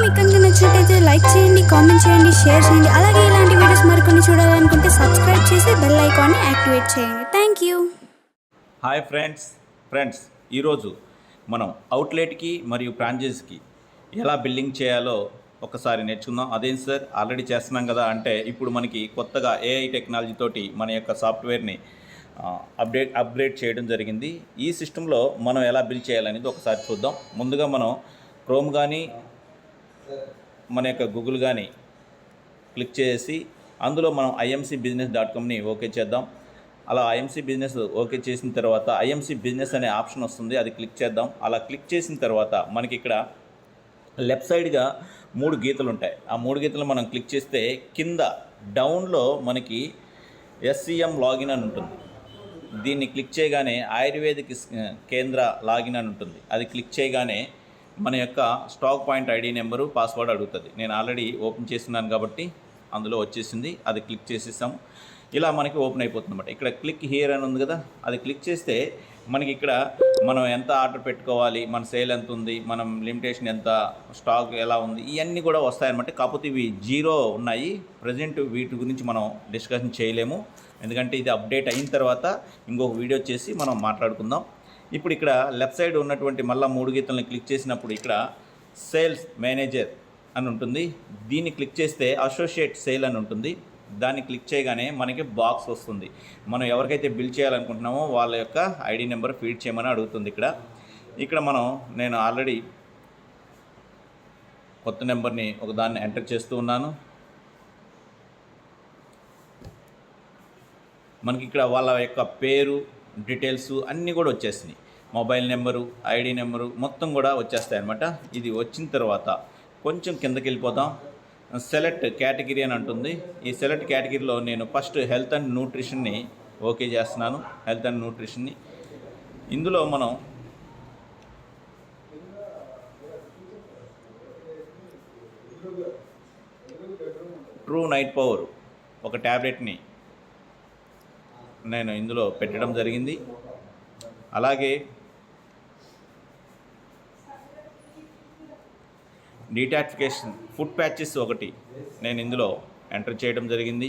మీకు కనుక నచ్చినట్టయితే లైక్ చేయండి కామెంట్ చేయండి షేర్ చేయండి. అలాగే ఇలాంటి వీడియోస్ మరికొన్ని చూడాలనుకుంటే సబ్స్క్రైబ్ చేసి బెల్ ఐకాన్ని యాక్టివేట్ చేయండి. Thank you. Hi friends friends ఈరోజు మనం అవుట్లెట్కి మరియు ఫ్రాంచైజీకి ఎలా బిల్లింగ్ చేయాలో ఒకసారి నేర్చుకుందాం. అదేం సార్? ఆల్రెడీ చేస్తున్నాం కదా అంటే ఇప్పుడు మనకి కొత్తగా ఏఐ టెక్నాలజీ తోటి మన యొక్క సాఫ్ట్వేర్ని అప్డేట్ అప్గ్రేడ్ చేయడం జరిగింది. ఈ సిస్టంలో మనం ఎలా బిల్ చేయాలనేది ఒకసారి చూద్దాం. ముందుగా మనం క్రోమ్ కానీ మన యొక్క గూగుల్ కానీ క్లిక్ చేసి అందులో మనం ఐఎంసీ బిజినెస్ డాట్ కామ్ని ఓకే చేద్దాం. అలా ఐఎంసీ బిజినెస్ ఓకే చేసిన తర్వాత ఐఎంసీ బిజినెస్ అనే ఆప్షన్ వస్తుంది అది క్లిక్ చేద్దాం. అలా క్లిక్ చేసిన తర్వాత మనకి ఇక్కడ లెఫ్ట్ సైడ్గా మూడు గీతలు ఉంటాయి. ఆ మూడు గీతలు మనం క్లిక్ చేస్తే కింద డౌన్లో మనకి ఎస్సీఎం లాగిన్ అని ఉంటుంది. దీన్ని క్లిక్ చేయగానే ఆయుర్వేదిక్ కేంద్ర లాగిన్ అని ఉంటుంది. అది క్లిక్ చేయగానే మన యొక్క stock point ID number password అడుగుతుంది. నేను ఆల్రెడీ ఓపెన్ చేస్తున్నాను కాబట్టి అందులో వచ్చేసింది. అది క్లిక్ చేసేసాము ఇలా మనకి ఓపెన్ అయిపోతుంది అనమాట ఇక్కడ క్లిక్ హియర్ అని ఉంది కదా అది క్లిక్ చేస్తే మనకి ఇక్కడ మనం ఎంత ఆర్డర్ పెట్టుకోవాలి మన సేల్ ఎంత ఉంది మనం లిమిటేషన్ ఎంత స్టాక్ ఎలా ఉంది ఇవన్నీ కూడా వస్తాయన్నమాట. కాకపోతే ఇవి జీరో ఉన్నాయి. ప్రజెంట్ వీటి గురించి మనం డిస్కషన్ చేయలేము. ఎందుకంటే ఇది అప్డేట్ అయిన తర్వాత ఇంకొక వీడియో చేసి మనం మాట్లాడుకుందాం. ఇప్పుడు ఇక్కడ లెఫ్ట్ సైడ్ ఉన్నటువంటి మళ్ళీ మూడు గీతలను క్లిక్ చేసినప్పుడు ఇక్కడ సేల్స్ మేనేజర్ అని ఉంటుంది. దీన్ని క్లిక్ చేస్తే అసోసియేట్ సేల్ అని ఉంటుంది. దాన్ని క్లిక్ చేయగానే మనకి బాక్స్ వస్తుంది. మనం ఎవరికైతే బిల్ చేయాలనుకుంటున్నామో వాళ్ళ యొక్క ఐడి నెంబర్ ఫీడ్ చేయమని అడుగుతుంది ఇక్కడ. ఇక్కడ మనం నేను ఆల్రెడీ కొత్త నెంబర్ని ఒక దాన్ని ఎంటర్ చేస్తూ ఉన్నాను. మనకి ఇక్కడ వాళ్ళ యొక్క పేరు డీటెయిల్స్ అన్నీ కూడా వచ్చేసినాయి. మొబైల్ నెంబరు ఐడి నెంబరు మొత్తం కూడా వచ్చేస్తాయి అనమాట ఇది వచ్చిన తర్వాత కొంచెం కిందకి వెళ్ళిపోదాం. సెలెక్ట్ కేటగిరీ అని అంటుంది. ఈ సెలెక్ట్ కేటగిరీలో నేను ఫస్ట్ హెల్త్ అండ్ న్యూట్రిషన్ని ఓకే చేస్తున్నాను. హెల్త్ అండ్ న్యూట్రిషన్ని. ఇందులో మనం ట్రూ నైట్ పవర్ ఒక ట్యాబ్లెట్ని నేను ఇందులో పెట్టడం జరిగింది. అలాగే డీటాక్ఫికేషన్ ఫుడ్ ప్యాచెస్ ఒకటి నేను ఇందులో ఎంటర్ చేయడం జరిగింది.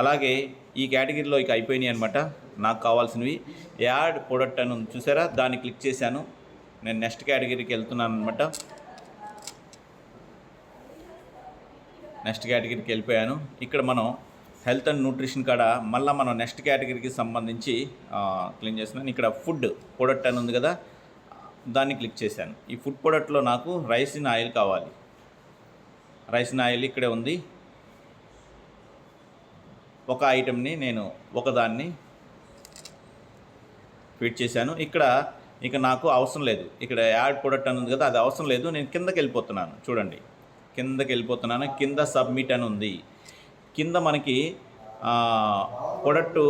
అలాగే ఈ కేటగిరీలో ఇక అయిపోయినాయి అనమాట నాకు కావాల్సినవి. యాడ్ ప్రొడక్ట్ అని చూసారా? దాన్ని క్లిక్ చేశాను. నేను నెక్స్ట్ కేటగిరీకి వెళ్తున్నాను అనమాట నెక్స్ట్ కేటగిరీకి వెళ్ళిపోయాను. ఇక్కడ మనం హెల్త్ అండ్ న్యూట్రిషన్ కాడ మళ్ళీ మనం నెక్స్ట్ కేటగిరీకి సంబంధించి క్లీన్ చేస్తున్నాను. ఇక్కడ ఫుడ్ ప్రొడక్ట్ అని ఉంది కదా దాన్ని క్లిక్ చేశాను. ఈ ఫుడ్ ప్రొడక్ట్లో నాకు రైస్ ఇన్ ఆయిల్ కావాలి. రైస్ ఇన్ ఆయిల్ ఇక్కడే ఉంది. ఒక ఐటెంని నేను ఒకదాన్ని ఫిట్ చేశాను. ఇక్కడ ఇక నాకు అవసరం లేదు. ఇక్కడ యాడ్ ప్రొడక్ట్ అని ఉంది కదా అది అవసరం లేదు. నేను కిందకి వెళ్ళిపోతున్నాను. చూడండి. కిందకి వెళ్ళిపోతున్నాను. కింద సబ్మిట్ అని ఉంది. కింద మనకి ప్రొడక్టు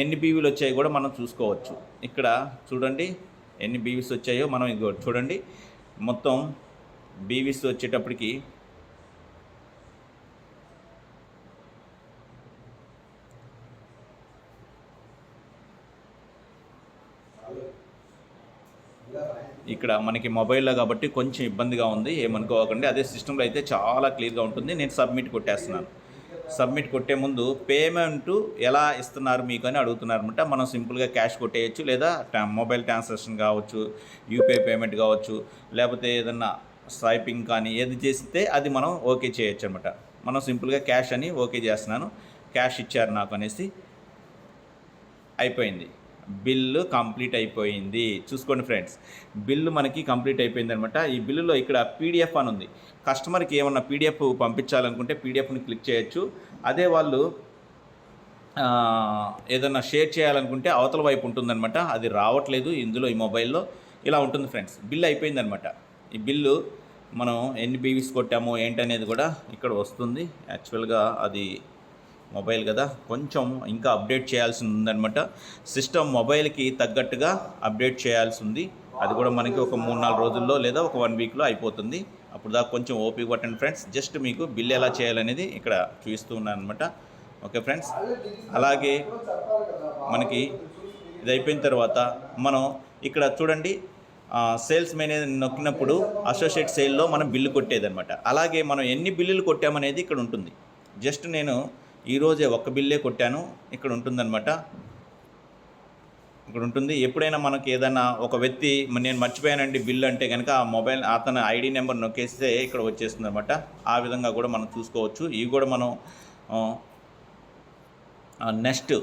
ఎన్ని బీవీలు వచ్చాయో కూడా మనం చూసుకోవచ్చు. ఇక్కడ చూడండి ఎన్ని బీవీస్ వచ్చాయో మనం ఇదిగో చూడండి. మొత్తం బీవీస్ వచ్చేటప్పటికి ఇక్కడ మనకి మొబైల్లో కాబట్టి కొంచెం ఇబ్బందిగా ఉంది ఏమనుకోకండి. అదే సిస్టంలో అయితే చాలా క్లియర్గా ఉంటుంది. నేను సబ్మిట్ కొట్టేస్తున్నాను. సబ్మిట్ కొట్టే ముందు పేమెంట్ ఎలా ఇస్తున్నారు మీకు అని అడుగుతున్నారు అనమాట మనం సింపుల్గా క్యాష్ కొట్టేయచ్చు లేదా ట్రా- మొబైల్ ట్రాన్సాక్షన్ కావచ్చు యూపీఐ పేమెంట్ కావచ్చు లేకపోతే ఏదన్నా స్వైపింగ్ కానీ ఏది చేస్తే అది మనం ఓకే చేయొచ్చు అనమాట మనం సింపుల్గా క్యాష్ అని ఓకే చేస్తున్నాను క్యాష్ ఇచ్చారు నాకు అనేసి అయిపోయింది. బిల్లు కంప్లీట్ అయిపోయింది. చూసుకోండి ఫ్రెండ్స్ బిల్లు మనకి కంప్లీట్ అయిపోయింది అనమాట ఈ బిల్లులో ఇక్కడ పీడిఎఫ్ అని ఉంది. కస్టమర్కి ఏమన్నా పీడిఎఫ్ పంపించాలనుకుంటే పీడిఎఫ్ని క్లిక్ చేయొచ్చు. అదే వాళ్ళు ఏదన్నా షేర్ చేయాలనుకుంటే అవతల వైపు ఉంటుందన్నమాట అది రావట్లేదు ఇందులో ఈ మొబైల్లో. ఇలా ఉంటుంది ఫ్రెండ్స్ బిల్ అయిపోయిందనమాట. ఈ బిల్లు మనం ఎన్ని బీవీస్ కొట్టామో ఏంటనేది కూడా ఇక్కడ వస్తుంది. యాక్చువల్గా అది మొబైల్ కదా. కొంచెం ఇంకా అప్డేట్ చేయాల్సి ఉందన్నమాట సిస్టమ్ మొబైల్కి తగ్గట్టుగా అప్డేట్ చేయాల్సి ఉంది అది కూడా మనకి ఒక మూడు నాలుగు రోజుల్లో లేదా ఒక వన్ వీక్లో అయిపోతుంది. అప్పుడు దాకా కొంచెం ఓపిక పట్టండి ఫ్రెండ్స్. జస్ట్ మీకు బిల్ ఎలా చేయాలనేది ఇక్కడ చూపిస్తూ ఉన్నాను అనమాట ఓకే ఫ్రెండ్స్. అలాగే మనకి ఇది అయిపోయిన తర్వాత మనం ఇక్కడ చూడండి సేల్స్ మేనేజర్ నొక్కినప్పుడు అసోసియేట్ సేల్లో మనం బిల్లు కొట్టేదనమాట అలాగే మనం ఎన్ని బిల్లులు కొట్టామనేది ఇక్కడ ఉంటుంది. జస్ట్ నేను ఈరోజే ఒక్క బిల్లే కొట్టాను. ఇక్కడ ఉంటుందన్నమాట. ఇక్కడ ఉంటుంది. ఎప్పుడైనా మనకి ఏదైనా ఒక వ్యక్తి నేను మర్చిపోయానండి బిల్ అంటే కనుక ఆ మొబైల్ అతను ఐడి నెంబర్ నొక్కేస్తే ఇక్కడ వచ్చేస్తుంది అనమాట ఆ విధంగా కూడా మనం చూసుకోవచ్చు. ఇవి కూడా మనం నెక్స్ట్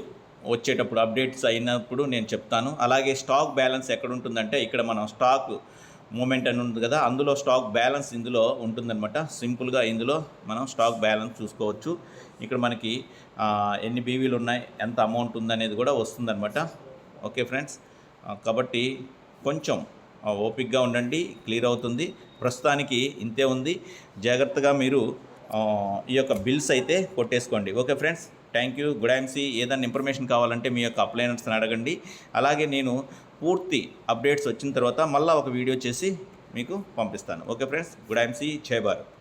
వచ్చేటప్పుడు అప్డేట్స్ అయినప్పుడు నేను చెప్తాను. అలాగే స్టాక్ బ్యాలెన్స్ ఎక్కడ ఉంటుందంటే ఇక్కడ మనం స్టాక్ మూమెంట్ అని ఉంది కదా అందులో స్టాక్ బ్యాలెన్స్ ఇందులో ఉంటుందన్నమాట. సింపుల్గా ఇందులో మనం స్టాక్ బ్యాలెన్స్ చూసుకోవచ్చు. ఇక్కడ మనకి ఎన్ని బీవీలు ఉన్నాయి ఎంత అమౌంట్ ఉందనేది కూడా వస్తుందన్నమాట. ఓకే ఫ్రెండ్స్ కాబట్టి కొంచెం ఓపిక్గా ఉండండి క్లియర్ అవుతుంది. ప్రస్తుతానికి ఇంతే ఉంది. జాగ్రత్తగా మీరు ఈ యొక్క బిల్స్ అయితే కొట్టేసుకోండి. Okay friends thank you good IMC ఏదైనా ఇన్ఫర్మేషన్ కావాలంటే మీ యొక్క అప్లైనర్స్ని అడగండి. అలాగే నేను పూర్తి అప్డేట్స్ వచ్చిన తర్వాత మళ్ళీ ఒక వీడియో చేసి మీకు పంపిస్తాను. ఓకే ఫ్రెండ్స్ గుడ్ ఐఎంసీ జై భారత్.